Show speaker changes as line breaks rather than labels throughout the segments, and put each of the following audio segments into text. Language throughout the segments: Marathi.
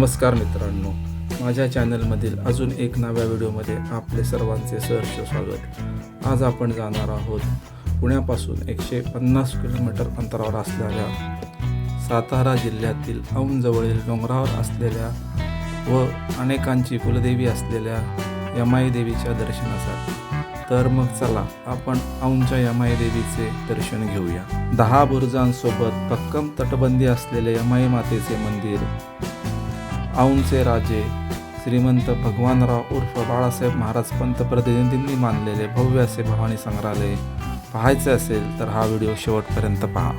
नमस्कार मित्रांनो. माझ्या चॅनलमधील अजून एक नव्या व्हिडिओमध्ये आपले सर्वांचे सहर्ष स्वागत. आज आपण जाणार आहोत पुण्यापासून एकशे पन्नास किलोमीटर अंतरावर असलेल्या सातारा जिल्ह्यातील औंजवळील डोंगरावर असलेल्या व अनेकांची कुलदेवी असलेल्या यमाई देवीच्या दर्शनासाठी. तर मग चला आपण औंच्या यमाई देवीचे दर्शन घेऊया. दहा बुरुजांसोबत भक्कम तटबंदी असलेले यमाई मातेचे मंदिर औंधचे राजे श्रीमंत भगवानराव उर्फ बाळासाहेब महाराज पंतप्रतिनिधींनी मानलेले भव्य असे भवानी संग्रहालय पाहायचे असेल तर हा व्हिडिओ शेवटपर्यंत पहा.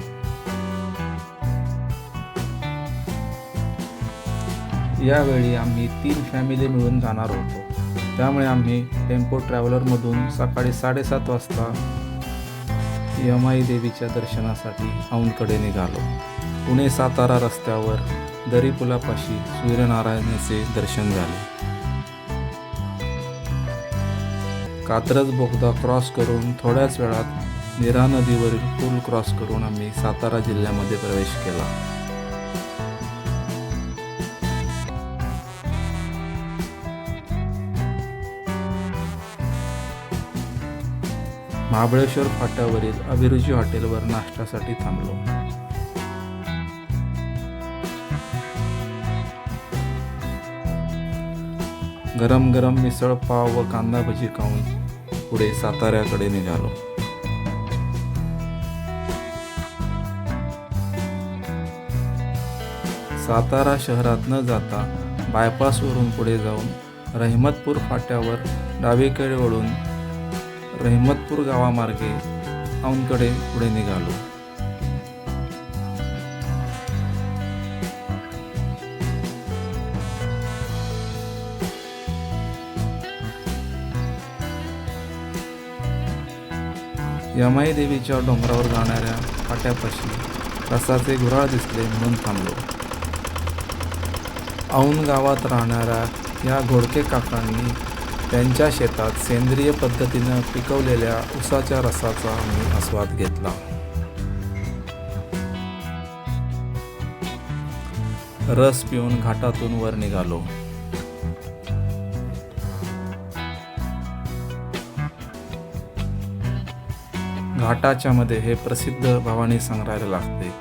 यावेळी आम्ही तीन फॅमिली मिळून जाणार होतो. त्यामुळे आम्ही टेम्पो ट्रॅव्हलरमधून सकाळी साडेसात वाजता यमाई देवीच्या दर्शनासाठी औंधकडे निघालो. पुणे सातारा रस्त्यावर दरीपुलापाशी सूर्यनारायणाचे दर्शन झाले. कात्रज बोगदा क्रॉस करून थोड्याच वेळात निरा नदीवरील पूल क्रॉस करून आम्ही सातारा जिल्ह्यामध्ये प्रवेश केला. महाबळेश्वर फाट्यावरील अभिरुची हॉटेलवर नाश्त्यासाठी थांबलो. गरम गरम मिसळ पाव व कांदा भजी खाऊन पुढे साताऱ्याकडे निघालो. सातारा शहरात न जाता बायपासवरून पुढे जाऊन रहिमतपूर फाट्यावर डावीकडे वळून रहिमतपूर गावामार्गे औंधकडे पुढे निघालो. यमाई देवीच्या डोंगरावर जाणाऱ्या फाट्यापाशी रसाचे गुराळ दिसले म्हणून थांबलो. औन गावात राहणाऱ्या या घोडके काकांनी त्यांच्या शेतात सेंद्रिय पद्धतीनं पिकवलेल्या उसाच्या रसाचा आम्ही आस्वाद घेतला. रस पिऊन घाटातून वर निघालो. घाटाच्या मध्ये हे प्रसिद्ध भवानी संग्रहालय लागते.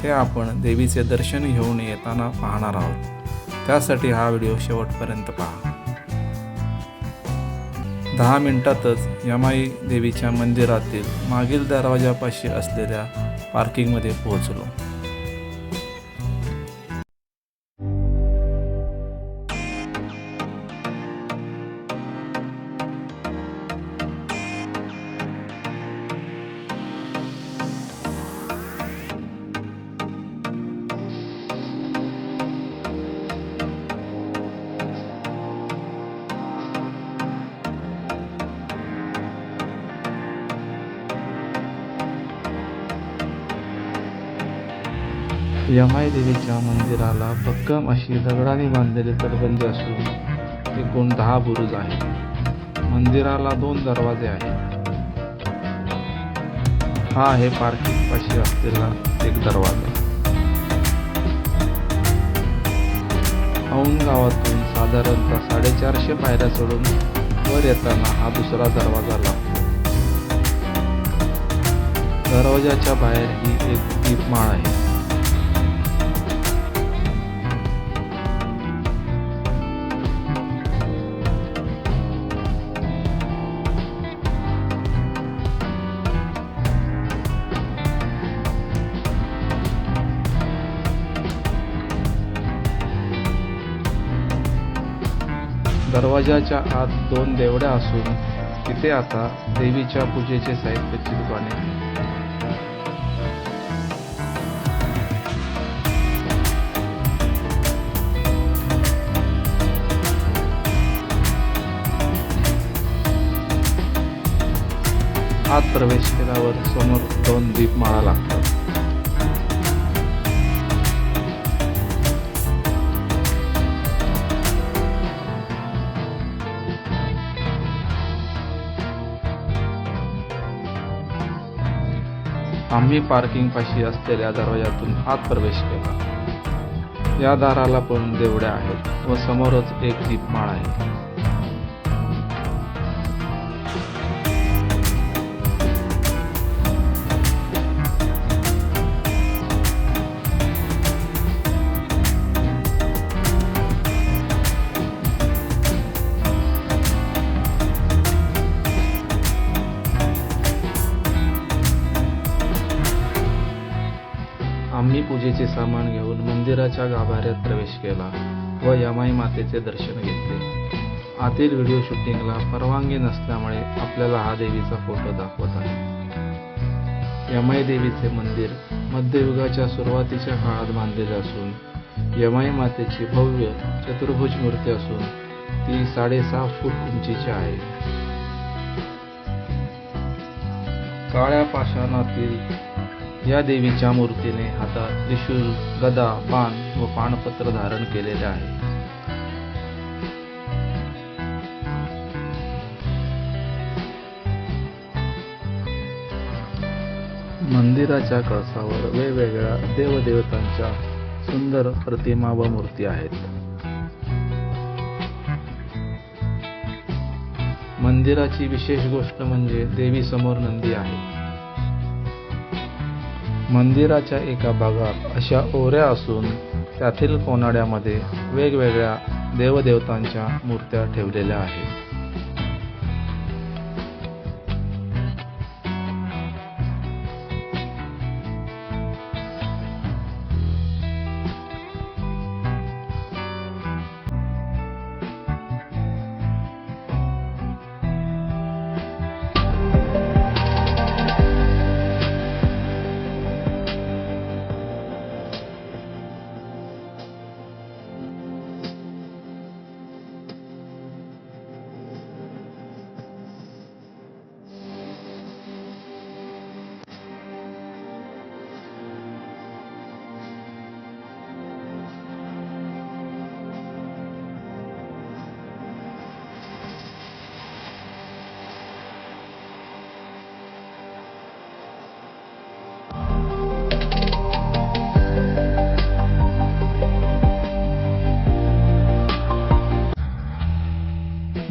हे आपण देवीचे दर्शन घेऊन येताना पाहणार आहोत. त्यासाठी हा व्हिडिओ शेवटपर्यंत पहा. दहा मिनिटातच यमाई देवीच्या मंदिरातील मागील दरवाजापाशी असलेल्या पार्किंगमध्ये पोहोचलो. यमाई देवीच्या मंदिराला भक्कम अशी दगडाने बांधलेली तटबंदी असून एकूण दहा बुरुज आहेत. मंदिराला दोन दरवाजे आहेत. हा आहे पार्किंग पाशी असलेला एक दरवाजा. औन गावातून साधारणतः साडेचारशे पायऱ्या चढून वर येताना हा दुसरा दरवाजा लागतो. दरवाजाच्या बाहेर ही एक दीपमाळ आहे. दरवाजाच्या आत दोन देवड्या असून तिथे आता देवीच्या पूजेचे साहित्याची दुकाने आत प्रवेश केल्यावर समोर दोन दीपमाळा लागतात. आम्ही पार्किंग पाशी असलेल्या दरवाजातून आत प्रवेश केला. या दाराला पण देवड्या आहेत व समोरच एक दीपमाळ आहे. पूजेचे सामान घेऊन मंदिराच्या गाभाऱ्यात प्रवेश केला व यमाई मातेचे दर्शन घेतले. आतील व्हिडिओ शूटिंगला परवानगी नसल्यामुळे आपल्याला हा देवीचा फोटो दाखवत आहे. यमाई देवीचे मंदिर मध्ययुगाच्या सुरुवातीच्या काळात बांधलेले असून यमाई मातेची भव्य चतुर्भुज मूर्ती असून ती साडेसहा फूट उंचीची आहे. काळ्या पाषाणातील या देवीच्या मूर्तीने हातात त्रिशूल गदा पान व पानपत्र धारण केलेले आहे. मंदिराच्या कळसावर वेगवेगळ्या देवदेवतांच्या सुंदर प्रतिमा व मूर्ती आहेत. मंदिराची विशेष गोष्ट म्हणजे देवी समोर नंदी आहे. मंदिराच्या एका भागात अशा ओऱ्या असून त्यातील कोनाड्यामध्ये वेगवेगळ्या देवदेवतांच्या मूर्त्या ठेवलेल्या आहेत.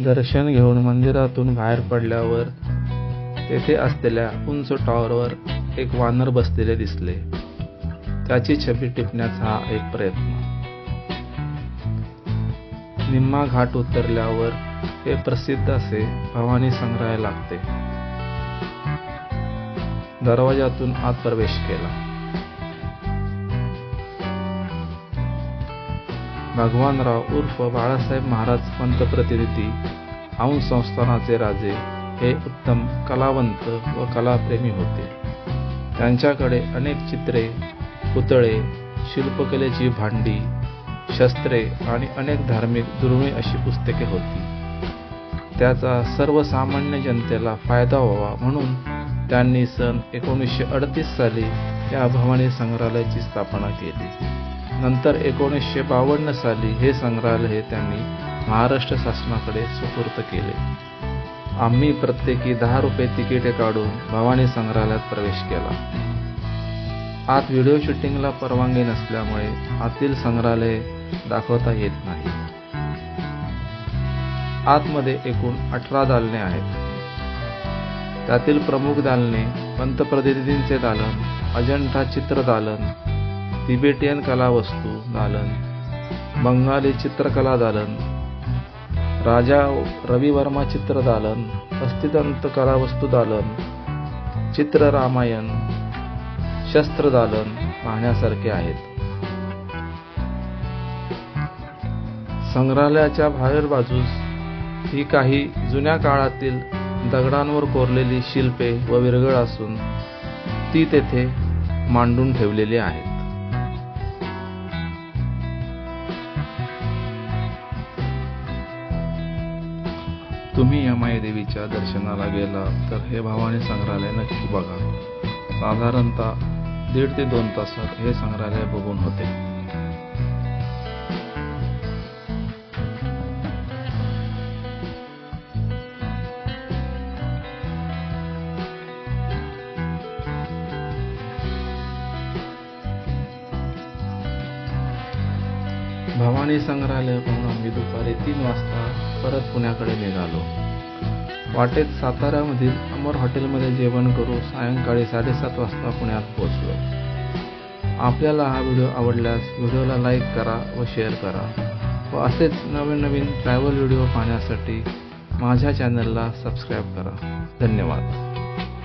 दर्शन घेऊन मंदिरातून बाहेर पडल्यावर तेथे असलेल्या उंच टॉवरवर एक वानर बसलेले दिसले. त्याची छबी टिपण्याचा हा एक प्रयत्न. निम्मा घाट उतरल्यावर हे प्रसिद्ध असे भवानी संग्रहालय लागते. दरवाजातून आत प्रवेश केला. भगवानराव उर्फ बाळासाहेब महाराज पंतप्रतिनिधी औंध संस्थानाचे राजे हे उत्तम कलावंत व कलाप्रेमी होते. त्यांच्याकडे अनेक चित्रे पुतळे शिल्पकलेची भांडी शस्त्रे आणि अनेक धार्मिक दुर्मिळ अशी पुस्तके होती. त्याचा सर्वसामान्य जनतेला फायदा व्हावा म्हणून त्यांनी सन एकोणीसशे अडतीस साली या भवानी संग्रहालयाची स्थापना केली. नंतर एकोणीसशे बावन्न साली हे संग्रहालय त्यांनी महाराष्ट्र शासनाकडे सुपूर्त केले. आम्ही प्रत्येकी दहा रुपये तिकिटे काढून भवानी संग्रहालयात प्रवेश केला. आत व्हिडिओ शूटिंगला परवानगी नसल्यामुळे आतील संग्रहालय दाखवता येत नाही. आतमध्ये एकूण अठरा दालने आहेत. त्यातील प्रमुख दालने पंतप्रतिनिधींचे दालन अजंठा चित्र दालन तिबेटियन कलावस्तू दालन बंगाली चित्रकला दालन राजा रविवर्मा चित्र दालन अस्थिदंत कलावस्तुदालन चित्र रामायण शस्त्रदालन पाहण्यासारखे आहेत. संग्रहालयाच्या बाहेर बाजूस ही काही जुन्या काळातील दगडांवर कोरलेली शिल्पे व विरगळ असून ती तेथे मांडून ठेवलेली आहेत. तुम्ही यमाई देवीच्या दर्शनाला गेला तर हे भवानी संग्रहालय नक्की बघा. साधारणतः दीड ते दोन तासात हे संग्रहालय बघून होते. भवानी संग्रहालय पाहून आम्ही दुपारी तीन वाजता परत पुण्याकडे निघालो. वाटेत सातारामधील अमर हॉटेलमध्ये जेवण करू सायंकाळी साडेसात वाजता पुण्यात पोहोचलो. आपल्याला हा व्हिडिओ आवडल्यास व्हिडिओला लाईक करा व शेअर करा. व असेच नवीन नवीन ट्रॅव्हल व्हिडिओ पाहण्यासाठी माझ्या चॅनलला सबस्क्राईब करा. धन्यवाद.